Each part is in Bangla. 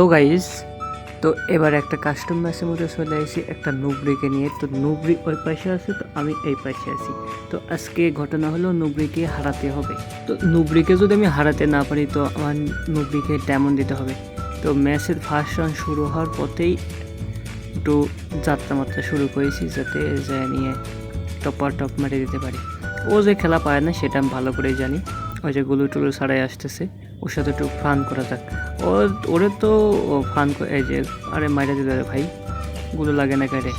সো গাইস তো এবার একটা কাস্টম ম্যাচের মধ্যে চলে আসি, একটা নুবরিকে নিয়ে। তো নুবরি ওই পাশে আছে, তো আমি এই পাশে আছি। তো আজকে ঘটনা হলো নুবরিকে হারাতে হবে। তো নুবরিকে যদি আমি হারাতে না পারি, তো আমার নুবরিকে তেমন দিতে হবে। তো ম্যাচের ফার্স্ট রান শুরু হওয়ার পথেই একটু যাত্রামাত্রা শুরু করেছি, যাতে যা নিয়ে টপার টপ মেরে দিতে পারি। ও যে খেলা পায় না, সেটা আমি ভালো করেই জানি। ওই যে গুলু টুলু ছাড়াই আসতেছে। ওর সাথে একটু ফান করা যাক। ও, ওরে তো ফান এই যে, আরে মাইরা দিল ভাই। গুলো লাগে না কারে,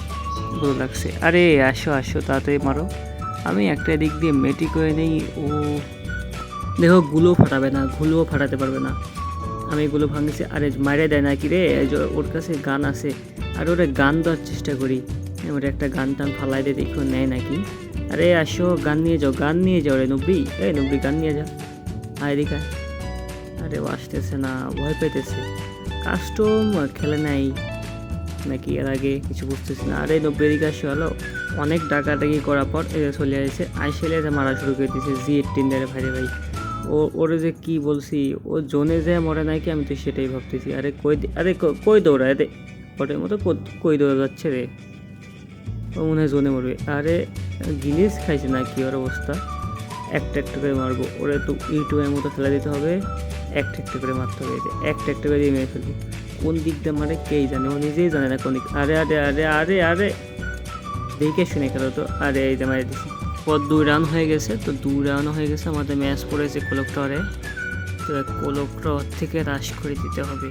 গুলো লাগছে। আরে, আসো আসো, তাড়াতাড়ি মারো। আমি একটা দিক দিয়ে মেটি করে নেই, ও। দেখো, গুলো ফাটাবে না, গুলোও ফাটাতে পারবে না। আমি এগুলো ভাঙছি, আরে মারে দেয় না কি রে? ওর কাছে গান আছে, আর ওরে গান দেওয়ার চেষ্টা করি। ওরে একটা গান টান ফালাই দিয়ে দেখো নেয় নাকি। আরে, আসো, গান নিয়ে যাও, গান নিয়ে যাও রে নব্বি। এই নব্বি, গান নিয়ে যা। আয় আয়। আরে আসতেছে না, ভয় পেতেছে কাস্টম খেলে নাই, নাকি এর আগে কিছু বুঝতেছি না। আরে নব্বই এদিকে আসো হলো, অনেক ডাকাডাকি করার পর এদের চলে আসছে। আইসেলে মারা শুরু করে দিয়েছে জি এইটিন দেড় ভাই রে ভাই। ও, ওরে যে কি বলছি, ও জোনে যে মরে নাকি আমি তো সেটাই ভাবতেছি। আরে কই আরে কই দৌড়ায় রে ওটার মতো কই দৌড়া যাচ্ছে রে? ও মনে হয় জোনে মরবে। আরে গিনিস খাইছে না কি ওর অবস্থা? একটা একটা করে মারবো। ওরে তো ইউটিউবের মতো ফেলে দিতে হবে। একটা একটা করে মারতে হবে যে, একটা একটা করে মেরে ফেলব। কোন দিক দিয়ে মারে কেই জানে? ও নিজেই জানে না কোন দিক। আরে আরে আরে আরে আরে! দেখে শুনে খেলো তো। আরে, এই যে মারে দিছি। পর দুই রান হয়ে গেছে, তো দুই রান হয়ে গেছে আমাদের ম্যাচ পড়েছে কোলকটরে তো কোলকটর থেকে রাশ করে দিতে হবে।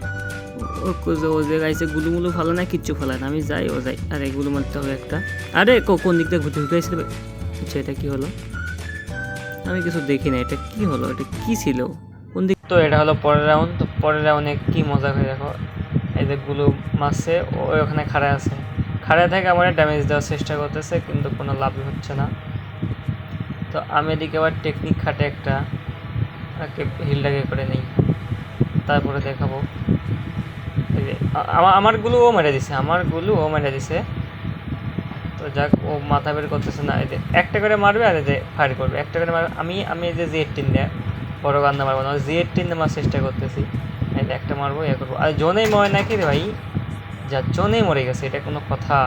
ও ও যে গাইছে, গুলুমুলু ভালো না, কিচ্ছু ভালো না। আমি যাই, ও যাই। আরে গুলু মারতে হবে একটা। আরে কোন দিক দিয়ে ঘুরতে ঘুরতে আচ্ছা এটা কি হলো? আমি কিছু দেখি না, এটা কি হলো? এটা কি ছিল? কোন দিক তো এটা হলো পরের রাউন্ড। তো পরের রাউন্ডে কি মজা করে দেখো। যে গুলো মারছে, ও ওখানে খাড়া আছে। খাড়া থেকে আমার ড্যামেজ দেওয়ার চেষ্টা করতেছে, কিন্তু কোনো লাভ হচ্ছে না। তো আমি এদিকে আবার টেকনিক খাটে একটা একে হিলটাকে করে নেই। তারপরে দেখাবো। আমারগুলো ও মেরে দিছে, আমারগুলো ও মেরে দিছে। যাক, ও মাথা বের করতেছে না। যে একটা করে মারবে আর যে ফায়ার করবে। একটা করে মারবে আমি আমি এই যে জি এইটিন দেয় বড় গান্দা মারবো না জি এইটিন মারার চেষ্টা করতেছি। যে একটা মারবো ইয়ে করব। আর জোনেই মরে নাকি রে ভাই? যা, জোনেই মরে গেছে, এটা কোনো কথা।